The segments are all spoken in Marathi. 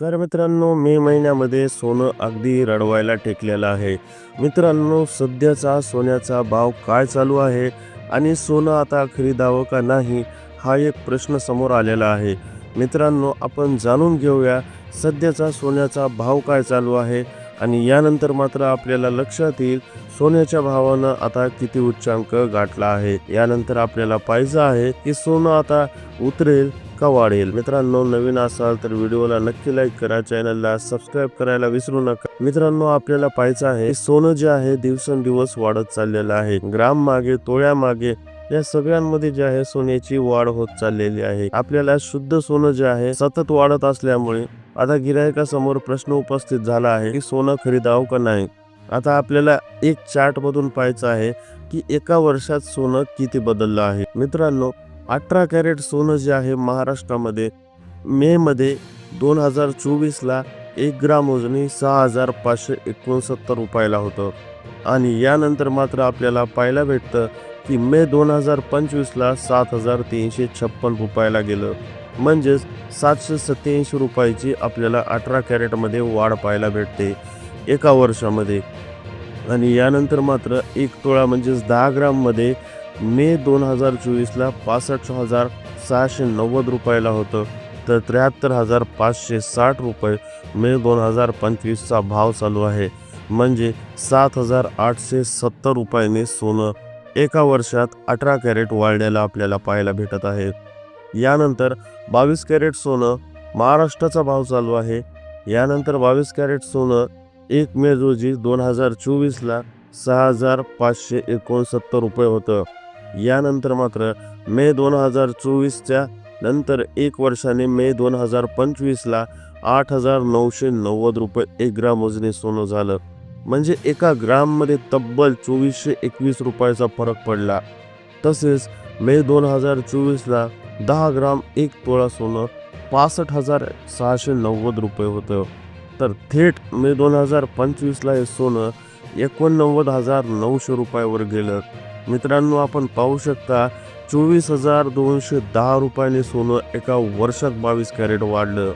नमस्कार मित्रांनो मे महिन्यामध्ये सोनं अगदी रडवायला टेकलेलं आहे. मित्रांनो सध्याचा सोन्याचा भाव काय चालू आहे आणि सोनं आता खरीदावं का नाही हा एक प्रश्न समोर आलेला आहे. मित्रांनो आपण जाणून घेऊया सध्याचा सोन्याचा भाव काय चालू आहे आणि यानंतर मात्र आपल्याला लक्षात येईल सोन्याच्या भावानं आता किती उच्चांक गाठला आहे. यानंतर आपल्याला पाहिजे आहे की सोनं आता उतरेल का वाढेल? मित्रांनो नवीन असाल तर व्हिडिओला नक्की लाईक करा चॅनलला सबस्क्राईब करायला विसरू नका. मित्रांनो आपल्याला पाहायचं आहे सोनं जे आहे दिवसेंदिवस वाढत चाललेलं आहे. ग्राम मागे तोळ्या मागे या सगळ्यांमध्ये जे आहे सोन्याची वाढ होत चाललेली आहे. आपल्याला शुद्ध सोनं जे आहे सतत वाढत असल्यामुळे आता गिरायकासमोर प्रश्न उपस्थित झाला आहे की सोनं खरेदावं का नाही? आता आपल्याला एक चार्ट मधून पाहायचं आहे की एका वर्षात सोनं किती बदललं आहे? मित्रांनो अठरा कॅरेट सोनं जे आहे महाराष्ट्रामध्ये मे मध्ये दोन हजार चोवीसला एक ग्राम वजनी सहा हजार पाचशे एकोणसत्तर रुपयाला होतं. आणि यानंतर मात्र आपल्याला पाहायला भेटतं की मे दोन हजार पंचवीसला सात हजार तीनशे छप्पन रुपयाला गेलं. म्हणजेच सातशे सत्याऐंशी रुपयाची आपल्याला अठरा कॅरेटमध्ये वाढ पाहायला भेटते एका वर्षामध्ये. आणि यानंतर मात्र एक तोळा म्हणजेच दहा ग्राममध्ये मे दोन हजार चोवीसला पासष्ट हजार सहाशे नव्वद रुपयाला होतं तर त्र्याहत्तर हजार पाचशे साठ रुपये मे दोन हजार पंचवीसचा भाव चालू आहे. म्हणजे सात हजार आठशे सत्तर रुपयाने सोनं एका वर्षात अठरा कॅरेट वाढलेलं आपल्याला पाहायला भेटत आहे. यानंतर बावीस कॅरेट सोनं महाराष्ट्राचा भाव चालू आहे. यानंतर बावीस कॅरेट सोनं एक मे रोजी दोन हजार चोवीसला सहा हजार पाचशे एकोणसत्तर रुपये होतं. यानंतर मात्र मे दोन हजार चोवीसच्या नंतर एक वर्षाने मे दोन हजार पंचवीसला आठ हजार नऊशे नव्वद रुपये एक ग्राम वजनी सोनं झालं. म्हणजे एका ग्राममध्ये तब्बल चोवीसशे एकवीस रुपयाचा फरक पडला. तसेच मे दोन हजार चोवीसला दहा ग्राम एक तोळा सोनं पासष्ट हजार सहाशे नव्वद रुपये होतं. तर थेट मे दोन हजार पंचवीसला हे सोनं एकोणनव्वद हजार नऊशे रुपयावर गेलं. मित्रांनो आपण पाहू शकता चोवीस हजार दोनशे दहा रुपयाने सोनं एका वर्षात बावीस कॅरेट वाढलं.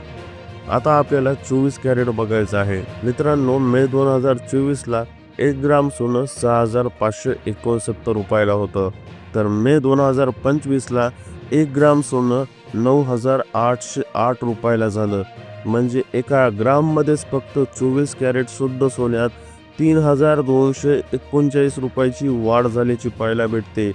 आता आपल्याला चोवीस कॅरेट बघायचं आहे. मित्रांनो मे दोन हजार चोवीसला एक ग्राम सोनं सहा हजार पाचशे एकोणसत्तर रुपयाला होतं. तर मे दोन हजार पंचवीसला एक ग्राम सोनं नऊ हजार आठशे आठ रुपयाला झालं. म्हणजे एका ग्राममध्येच फक्त चोवीस कॅरेट शुद्ध सोन्यात तीन हजार दोनशे एकोणचाळीस रुपयाची वाढ झाल्याची पाहायला भेटते.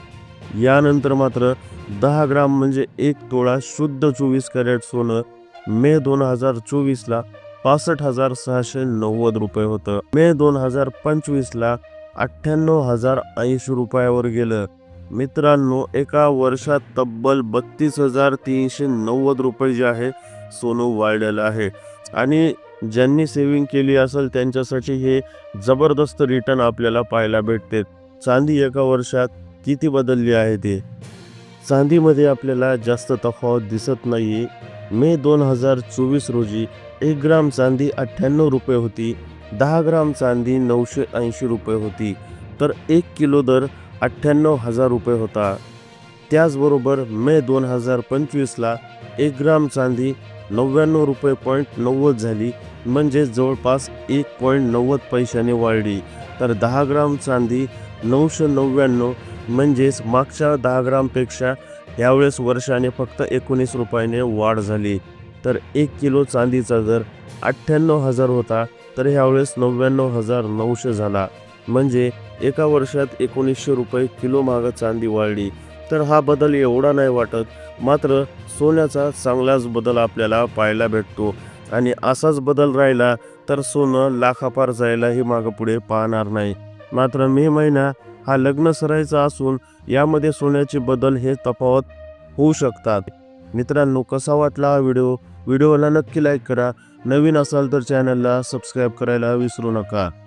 यानंतर मात्र दहा ग्राम म्हणजे एक तोळा शुद्ध चोवीस कॅरेट सोनं मे दोन हजार चोवीसला पासष्ट हजार सहाशे नव्वद रुपये होतं. मे दोन हजार पंचवीसला अठ्ठ्याण्णव हजार ऐंशी रुपयावर गेलं. मित्रांनो एका वर्षात तब्बल बत्तीस हजार तीनशे नव्वद रुपये जे आहे सोनं वाढलेलं आहे. आणि ज्यांनी सेविंग केली असेल त्यांच्यासाठी हे जबरदस्त रिटर्न आपल्याला पाहायला भेटते. चांदी एका वर्षात किती बदलली आहे ते? चांदीमध्ये आपल्याला जास्त तफावत दिसत नाही मे दोन हजार चोवीस रोजी एक ग्राम चांदी अठ्ठ्याण्णव रुपये होती. दहा ग्राम चांदी नऊशे ऐंशी रुपये होती. तर एक किलो दर अठ्ठ्याण्णव हजार रुपये होता. त्याचबरोबर मे दोन हजार पंचवीसला एक ग्राम चांदी नव्याण्णव रुपये पॉईंट नव्वद झाली. म्हणजे जवळपास एक पॉईंट नव्वद पैशाने वाढली. तर दहा ग्राम चांदी नऊशे नव्याण्णव म्हणजेच मागच्या दहा ग्रामपेक्षा यावेळेस वर्षाने फक्त एकोणीस रुपयाने वाढ झाली. तर एक किलो चांदीचा दर अठ्ठ्याण्णव हजार होता तर ह्यावेळेस नव्याण्णव हजार नऊशे झाला. म्हणजे एका वर्षात एकोणीसशे रुपये किलो मागं चांदी वाढली. तर हा बदल एवढा नाही वाटत. मात्र सोन्याचा चांगलाच बदल आपल्याला पाहायला भेटतो. आणि असाच बदल राहिला तर सोनं लाखापार जायलाही मागं पुढे पाहणार नाही. मात्र मे महिना हा लग्न सरायचा असून यामध्ये सोन्याचे बदल हे तफावत होऊ शकतात. मित्रांनो कसा वाटला हा व्हिडिओ? व्हिडिओला नक्की लाईक करा. नवीन असाल तर चॅनलला सबस्क्राईब करायला विसरू नका.